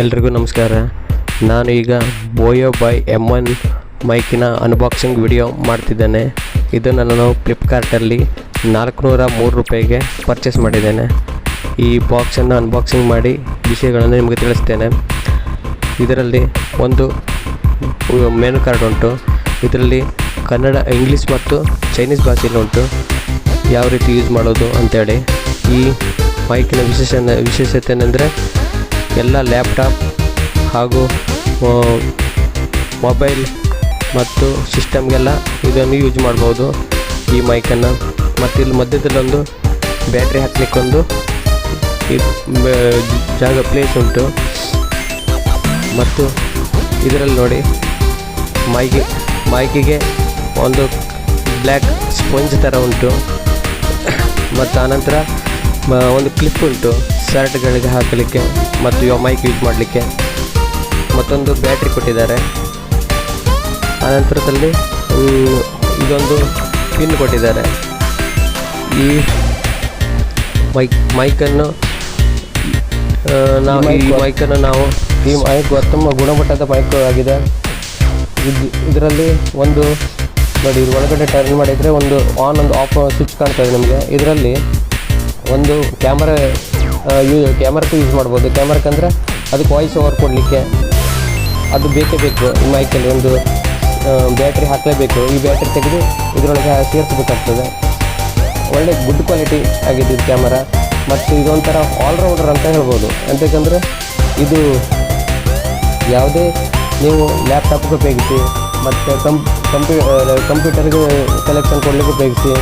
ಎಲ್ರಿಗೂ ನಮಸ್ಕಾರ. ನಾನು ಈಗ ಬೋಯೋ ಬೈ ಎಂ ಒನ್ ಮೈಕಿನ ಅನ್ಬಾಕ್ಸಿಂಗ್ ವಿಡಿಯೋ ಮಾಡ್ತಿದ್ದೇನೆ. ಇದನ್ನು ನಾನು ಫ್ಲಿಪ್ಕಾರ್ಟಲ್ಲಿ ನಾಲ್ಕುನೂರ ಮೂರು ರೂಪಾಯಿಗೆ ಪರ್ಚೇಸ್ ಮಾಡಿದ್ದೇನೆ. ಈ ಬಾಕ್ಸನ್ನು ಅನ್ಬಾಕ್ಸಿಂಗ್ ಮಾಡಿ ವಿಷಯಗಳನ್ನು ನಿಮಗೆ ತಿಳಿಸ್ತೇನೆ. ಇದರಲ್ಲಿ ಒಂದು ಮೆನು ಕಾರ್ಡ್ ಉಂಟು. ಇದರಲ್ಲಿ ಕನ್ನಡ ಇಂಗ್ಲೀಷ್ ಮತ್ತು ಚೈನೀಸ್ ಭಾಷೆಯಲ್ಲಿ ಉಂಟು. ಯಾವ ರೀತಿ ಯೂಸ್ ಮಾಡೋದು ಅಂತೇಳಿ. ಈ ಮೈಕಿನ ವಿಶೇಷ ವಿಶೇಷತೆ ಏನೆಂದರೆ ಎಲ್ಲ ಲ್ಯಾಪ್ಟಾಪ್ ಹಾಗೂ ಮೊಬೈಲ್ ಮತ್ತು ಸಿಸ್ಟಮ್ಗೆಲ್ಲ ಇದನ್ನು ಯೂಸ್ ಮಾಡ್ಬೋದು ಈ ಮೈಕನ್ನು ಮತ್ತು ಇಲ್ಲಿ ಮಧ್ಯದಲ್ಲೊಂದು ಬ್ಯಾಟ್ರಿ ಹಾಕ್ಲಿಕ್ಕೊಂದು ಜಾಗ ಪ್ಲೇಸ್ ಉಂಟು. ಮತ್ತು ಇದರಲ್ಲಿ ನೋಡಿ ಮೈಗೆ ಮೈಕಿಗೆ ಒಂದು ಬ್ಲ್ಯಾಕ್ ಸ್ಪಂಜ್ ಥರ ಉಂಟು. ಮತ್ತು ಆನಂತರ ಒಂದು ಕ್ಲಿಪ್ ಉಂಟು. ಶರ್ಟ್ಗಳಿಗೆ ಹಾಕಲಿಕ್ಕೆ ಮತ್ತು ಯೋ ಮೈಕ್ ಯೂಸ್ ಮಾಡಲಿಕ್ಕೆ. ಮತ್ತೊಂದು ಬ್ಯಾಟ್ರಿ ಕೊಟ್ಟಿದ್ದಾರೆ. ಆನಂತರದಲ್ಲಿ ಇದೊಂದು ಪಿನ್ ಕೊಟ್ಟಿದ್ದಾರೆ. ಈ ಮೈಕ್ ಮೈಕನ್ನು ನಾವು ಈ ಮೈಕನ್ನು ನಾವು ಈ ಮೈಕ್ ತುಂಬ ಗುಣಮಟ್ಟದ ಮೈಕ್ ಆಗಿದೆ. ಇದರಲ್ಲಿ ಒಂದು ನೋಡಿ ಒಳಗಡೆ ಟರ್ನ್ ಮಾಡಿದರೆ ಒಂದು ಆನ್ ಒಂದು ಆಫ್ ಸ್ವಿಚ್ ಕಾಣ್ತಾ ಇದೆ ನಿಮಗೆ. ಇದರಲ್ಲಿ ಒಂದು ಕ್ಯಾಮರಾ ಯೂ ಕ್ಯಾಮರಕ್ಕೂ ಯೂಸ್ ಮಾಡ್ಬೋದು. ಕ್ಯಾಮರಕ್ಕೆ ಅಂದರೆ ಅದಕ್ಕೆ ವಾಯ್ಸ್ ಓವರ್ ಕೊಡಲಿಕ್ಕೆ ಅದು ಬೇಕೇ ಬೇಕು. ಮೈಕಲ್ಲಿ ಒಂದು ಬ್ಯಾಟ್ರಿ ಹಾಕಲೇಬೇಕು. ಈ ಬ್ಯಾಟ್ರಿ ತೆಗೆದು ಇದರೊಳಗೆ ಸೇರಿಸಬೇಕಾಗ್ತದೆ. ಒಳ್ಳೆ ಗುಡ್ ಕ್ವಾಲಿಟಿ ಆಗಿದೆ ಇದು ಕ್ಯಾಮರ ಮತ್ತು ಇದೊಂಥರ ಆಲ್ರೌಂಡರ್ ಅಂತ ಹೇಳ್ಬೋದು. ಎಂತಕ್ಕಂದರೆ ಇದು ಯಾವುದೇ ನೀವು ಲ್ಯಾಪ್ಟಾಪ್ಗೆ ಉಪಯೋಗಿಸಿ, ಮತ್ತು ಕಂಪ್ ಕಂಪ್ಯೂ ಕಂಪ್ಯೂಟರ್ಗೆ ಕಲೆಕ್ಷನ್ ಕೊಡಲಿಕ್ಕೆ ಉಪಯೋಗಿಸಿ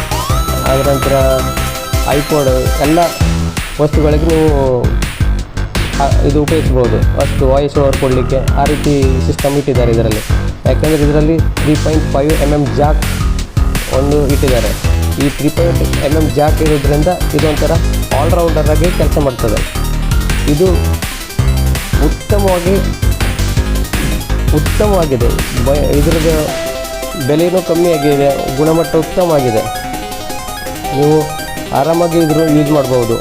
ಅದರ ನಂತರ ಐಪೋಡ್ ಎಲ್ಲ ವಸ್ತುಗಳಿಗೆ ನೀವು ಇದು ಉಪಯೋಗಿಸ್ಬೋದು. ಅಷ್ಟು ವಾಯ್ಸ್ ಓವರ್ ಕೊಡಲಿಕ್ಕೆ ಆ ರೀತಿ ಸಿಸ್ಟಮ್ ಇಟ್ಟಿದ್ದಾರೆ ಇದರಲ್ಲಿ. ಯಾಕೆಂದರೆ ಇದರಲ್ಲಿ three point five M M jack ಒಂದು ಇಟ್ಟಿದ್ದಾರೆ. ಈ three point M M jack ಇರೋದ್ರಿಂದ ಇದೊಂಥರ ಆಲ್ರೌಂಡರ್ ಆಗಿ ಕೆಲಸ ಮಾಡ್ತದೆ. ಇದು ಉತ್ತಮವಾಗಿ, ಉತ್ತಮವಾಗಿದೆ. ಬ, ಇದ್ರದ್ದು ಬೆಲೆಯೂ ಕಮ್ಮಿಯಾಗಿದೆ ಗುಣಮಟ್ಟ ಉತ್ತಮವಾಗಿದೆ. ನೀವು ಆರಾಮಾಗಿ ಇದ್ರೂ ಯೂಸ್ ಮಾಡ್ಬೋದು.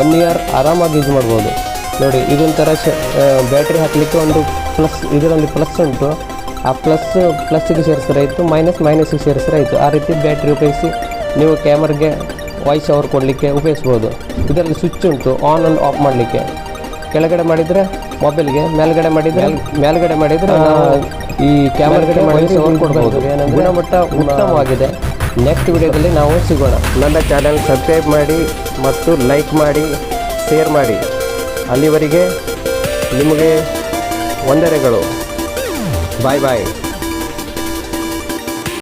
ಒನ್ ಇಯರ್ ಆರಾಮಾಗಿ ಯೂಸ್ ಮಾಡ್ಬೋದು. ನೋಡಿ ಇದೊಂಥರ ಶ ಬ್ಯಾಟ್ರಿ ಹಾಕಲಿಕ್ಕೆ ಒಂದು ಪ್ಲಸ್ ಇದರಲ್ಲಿ ಪ್ಲಸ್ ಉಂಟು. ಆ ಪ್ಲಸ್ ಪ್ಲಸ್ಸಿಗೆ ಸೇರಿಸಿದ್ರೆ ಆಯಿತು ಮೈನಸ್ ಮೈನಸ್ಗೆ ಸೇರಿಸಿದ್ರೆ ಆಯಿತು. ಆ ರೀತಿ ಬ್ಯಾಟ್ರಿ ಉಪಯೋಗಿಸಿ ನೀವು ಕ್ಯಾಮ್ರಾಗೆ ವಾಯ್ಸ್ ಅವರ್ ಕೊಡಲಿಕ್ಕೆ ಉಪಯೋಗಿಸ್ಬೋದು. ಇದರಲ್ಲಿ ಸ್ವಿಚ್ ಉಂಟು ಆನ್ ಆ್ಯಂಡ್ ಆಫ್ ಮಾಡಲಿಕ್ಕೆ. ಕೆಳಗಡೆ ಮಾಡಿದರೆ ಮೊಬೈಲ್ಗೆ ಮೇಲ್ಗಡೆ ಮಾಡಿದರೆ ಮೇಲ್ಗಡೆ ಮಾಡಿದರೆ ಈ ಕ್ಯಾಮರಾಗಡೆ ವಾಯ್ಸ್ ಓವರ್ ಕೊಡ್ಬೋದು. ಗುಣಮಟ್ಟ ಉತ್ತಮವಾಗಿದೆ. ನೆಕ್ಸ್ಟ್ ವಿಡಿಯೋದಲ್ಲಿ ನಾವು ಸಿಗೋಣ. ನನ್ನ ಚಾನಲ್ ಸಬ್ಸ್ಕ್ರೈಬ್ ಮಾಡಿ ಮತ್ತು ಲೈಕ್ ಮಾಡಿ ಶೇರ್ ಮಾಡಿ. ಅಲ್ಲಿವರೆಗೆ ನಿಮಗೆ ವಂದನೆಗಳು. ಬಾಯ್ ಬಾಯ್